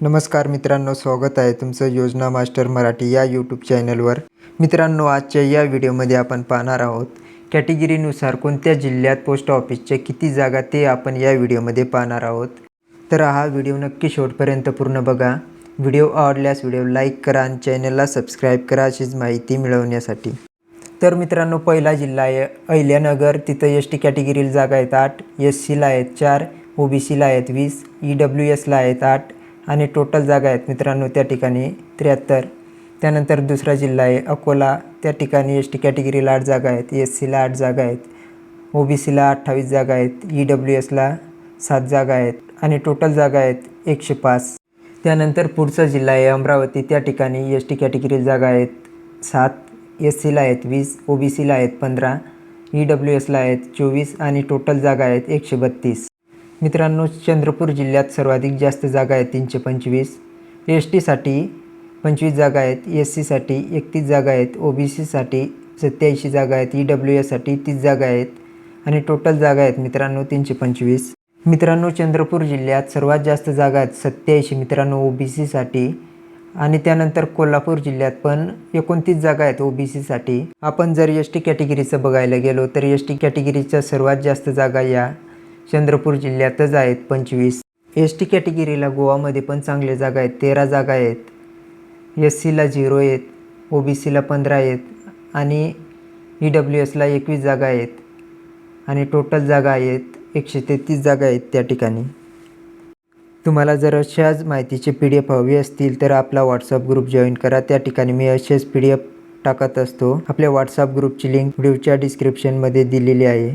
नमस्कार मित्रांनो स्वागत आहे तुमचं योजना मास्टर मराठी या यूट्यूब चॅनलवर मित्रांनो आजच्या या व्हिडिओमध्ये आपण पाहणार आहोत कॅटेगरीनुसार कोणत्या जिल्ह्यात पोस्ट ऑफिसच्या किती जागा ते आपण या व्हिडिओमध्ये पाहणार आहोत. तर हा व्हिडिओ नक्की शेवटपर्यंत पूर्ण बघा. व्हिडिओ आवडल्यास व्हिडिओ लाईक करा आणि चॅनलला सबस्क्राईब करा अशीच माहिती मिळवण्यासाठी. तर मित्रांनो पहिला जिल्हा आहे अहिल्यानगर. तिथं एस टी कॅटेगरीला जागा आहेत आठ एस सीला आहेत चार ओ बी सीला आहेत वीस ई डब्ल्यू एसला आहेत आठ आणि टोटल जागा आहेत मित्रांनो त्या ठिकाणी त्र्याहत्तर. त्यानंतर दुसरा जिल्हा आहे अकोला. त्या ठिकाणी एस टी कॅटेगरीला आठ जागा आहेत एस सीला आठ जागा आहेत ओ बी सीला अठ्ठावीस जागा आहेत ई डब्ल्यू एसला सात जागा आहेत आणि टोटल जागा आहेत एकशे पाच. त्यानंतर पुढचा जिल्हा आहे अमरावती. त्या ठिकाणी एस टी कॅटेगरी जागा आहेत सात एस सीला आहेत वीस ओ बी सीला आहेत पंधरा ई डब्ल्यू एसला आहेत चोवीस आणि टोटल जागा आहेत एकशे बत्तीस. मित्रांनो चंद्रपूर जिल्ह्यात सर्वाधिक जास्त जागा आहेत तीनशे पंचवीस. एस टीसाठी पंचवीस जागा आहेत एस सीसाठी एकतीस जागा आहेत ओ बी सीसाठी सत्याऐंशी जागा आहेत ई डब्ल्यू एसाठी तीस जागा आहेत आणि टोटल जागा आहेत मित्रांनो तीनशे पंचवीस. मित्रांनो चंद्रपूर जिल्ह्यात सर्वात जास्त जागा आहेत सत्याऐंशी मित्रांनो ओ बी सीसाठी आणि त्यानंतर कोल्हापूर जिल्ह्यात पण एकोणतीस जागा आहेत ओ बी सीसाठी आपण जर एस टी कॅटेगरीचं बघायला गेलो तर एस टी कॅटेगरीच्या सर्वात जास्त जागा या चंद्रपूर जिल्ह्यातच आहेत पंचवीस. एस टी कॅटेगरीला गोवामध्ये पण चांगले जागा आहेत तेरा जागा आहेत. एस सीला झिरो आहेत ओ बी सीला पंधरा आहेत आणि ई डब्ल्यू एसला एकवीस जागा आहेत आणि टोटल जागा आहेत एकशे तेहतीस जागा आहेत त्या ठिकाणी. तुम्हाला जर अशाच माहितीचे पी डी एफ हवी असतील तर आपला व्हॉट्सअप ग्रुप जॉईन करा. त्या ठिकाणी मी असेच पी डी एफ टाकत असतो. आपल्या व्हॉट्सअप ग्रुपची लिंक व्हिडिओच्या डिस्क्रिप्शनमध्ये दिलेली आहे.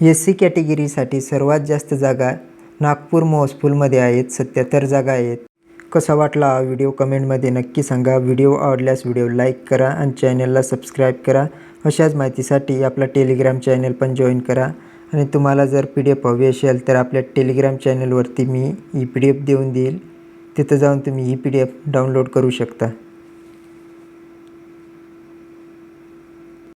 एस सी कॅटेगरीसाठी सर्वात जास्त जागा नागपूर महोत्सपूलमध्ये आहेत सत्याहत्तर जागा आहेत. कसा वाटला हा व्हिडिओ कमेंटमध्ये नक्की सांगा. व्हिडिओ आवडल्यास व्हिडिओ लाईक करा आणि चॅनलला सबस्क्राईब करा. अशाच माहितीसाठी आपला टेलिग्राम चॅनल पण जॉईन करा. आणि तुम्हाला जर पी डी एफ हवी असेल तर आपल्या टेलिग्राम चॅनलवरती मी ई पी डी एफ देऊन देईल. तिथं जाऊन तुम्ही E P D F download करू शकता.